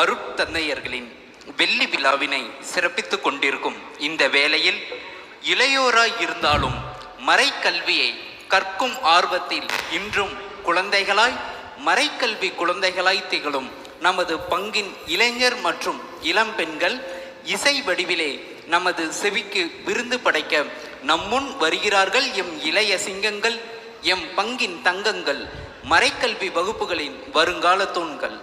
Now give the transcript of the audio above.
அருட்தந்தையர்களின் வெள்ளி விழாவினை சிறப்பித்துக் கொண்டிருக்கும் இந்த வேளையில் இளையோராய் இருந்தாலும் மறைக்கல்வியை கற்கும் ஆர்வத்தில் இன்றும் குழந்தைகளாய் மறைக்கல்வி குழந்தைகளாய் திகழும் நமது பங்கின் இளைஞர் மற்றும் இளம்பெண்கள் இசை வடிவிலே நமது செவிக்கு விருந்து படைக்க நம்முன் வருகிறார்கள். எம் இளைய சிங்கங்கள் எம் பங்கின் தங்கங்கள் மறைக்கல்வி வகுப்புகளின் வருங்கால தூண்கள்.